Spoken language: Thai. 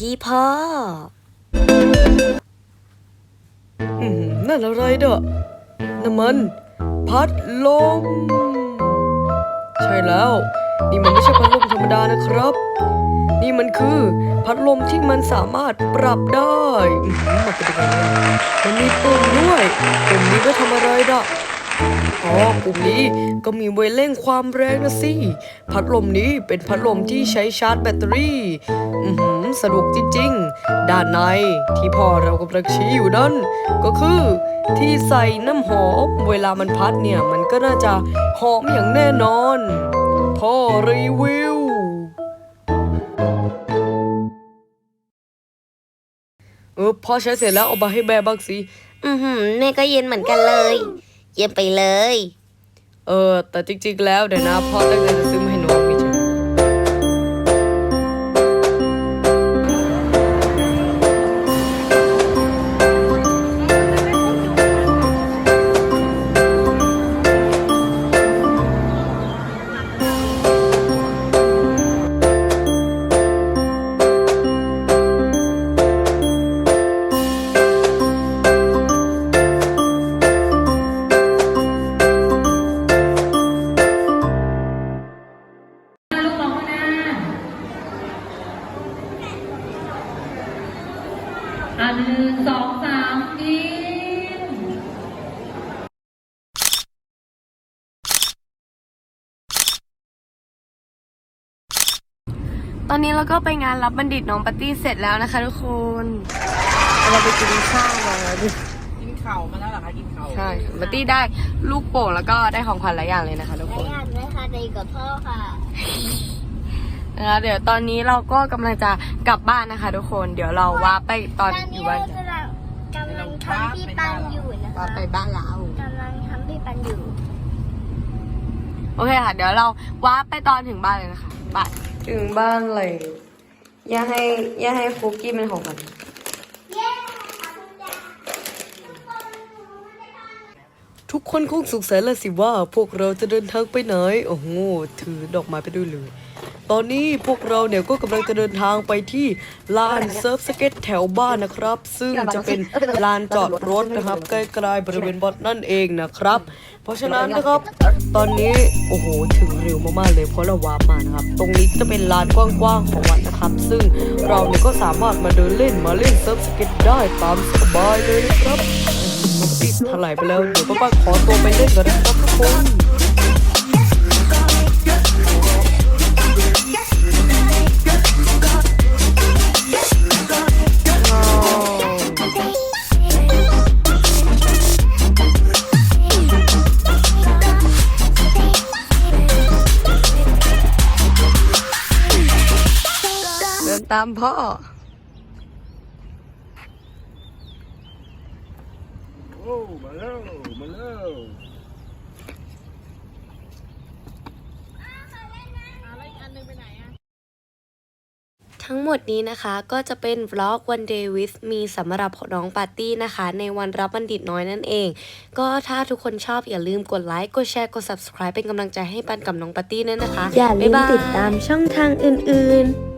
ที่พ่อ อืมนั่นอะไรเด้อน้ำมัน พัดลม ใช่แล้ว นี่มันไม่ใช่พัดลมธรรมดานะครับ นี่มันคือพัดลมที่มันสามารถปรับได้ อื้อหือมันเป็นยังไงเนี่ยมันมีปุ่มด้วยปุ่มนี้ก็ทำอะไรด่ะ อ๋อปุ่มนี้ก็มีไว้เร่งความแรงนะสิ พัดลมนี้เป็นพัดลมที่ใช้ชาร์จแบตเตอรี่ อือหือสะดวกจริงๆ ด้านในที่พ่อเรากำลังชี้อยู่นั่นก็คือที่ใส่น้ำหอม เวลามันพัดเนี่ย มันก็น่าจะหอมอย่างแน่นอน พ่อรีวิวเออพ่อใช้เสร็จแล้วเอามาให้แม่บ้างสิ อือหือแม่ก็เย็นเหมือนกันเลย เย็นไปเลย เออ แต่จริงๆแล้วเดี๋ยวนะพ่อตั้งใจจะซื้อมาให้หนู งสองสามยิ้มตอนนี้เราก็ไปงานรับบัณฑิตน้องปาร์ตี้เสร็จแล้วนะคะทุกคน เราไปกินข้าวมาแล้วดิกินเข่ามาแล้วเหรอคะกินเข่าใช่ปาร์ตี้ได้ลูกโป่งแล้วก็ได้ของขวัญหลายอย่างเลยนะคะทุกคน อยากได้ค่ะดีกับพ่อค่ะ นะคะเดี๋ยวตอนนี้เราก็กำลังจะกลับบ้านนะคะ ทุกคนเดี๋ยวเราว่าไปตอนตอนอนี้ยู่เราบ้านกำลังกำลังทำพี่ปันอยู่นะว่าคะไปบ้านเรา กำลังทำพี่ปันอยู่ โอเคค่ะ เดี๋ยวเราว่าไปตอนถึงบ้านเลยนะคะบ้านถึงบ้านเลยอย่าให้อย่าให้คุกกี้เป็นของมันทุกคนคงสงสัยแล้วสิว่า พวกเราจะเดินทางไปไหน โอ้โห ถือดอกไม้ไปด้วยเลย ตอนนี้พวกเราเนี่ยก็กำลังจะเดินทางไปที่ลานเซิร์ฟสเก็ตแถวบ้านนะครับ ซึ่งจะเป็นลานจอดรถนะครับใกล้ๆบริเวณบอสนั่นเองนะครับ เพราะฉะนั้นนะครับ ตอนนี้โอ้โหถึงเร็วมากๆเลยเพราะเราวาร์ปมานะครับ ตรงนี้จะเป็นลานกว้างๆของวัดนะครับ ซึ่งเราเนี่ยก็สามารถมาเดินเล่นมาเล่นเซิร์ฟสเก็ตได้ตามสบายเลยนะครับปกติถลายไปแล้วเดี๋ยวป้าๆขอตัวไปเล่นก่อนนะครับทุกคน ตามพ่อ โอ้ มาแล้ว มาแล้วทั้งหมดนี้นะคะก็จะเป็นวล็อก One Day with me สำหรับน้องปาร์ตี้นะคะ ในวันรับบัณฑิตน้อยนั่นเอง ก็ถ้าทุกคนชอบอย่าลืมกดไลค์ กดแชร์ กด subscribe เป็นกำลังใจให้ปันกับน้องปาร์ตี้ด้วยนะคะ อย่าลืมติดตามช่องทางอื่น ๆ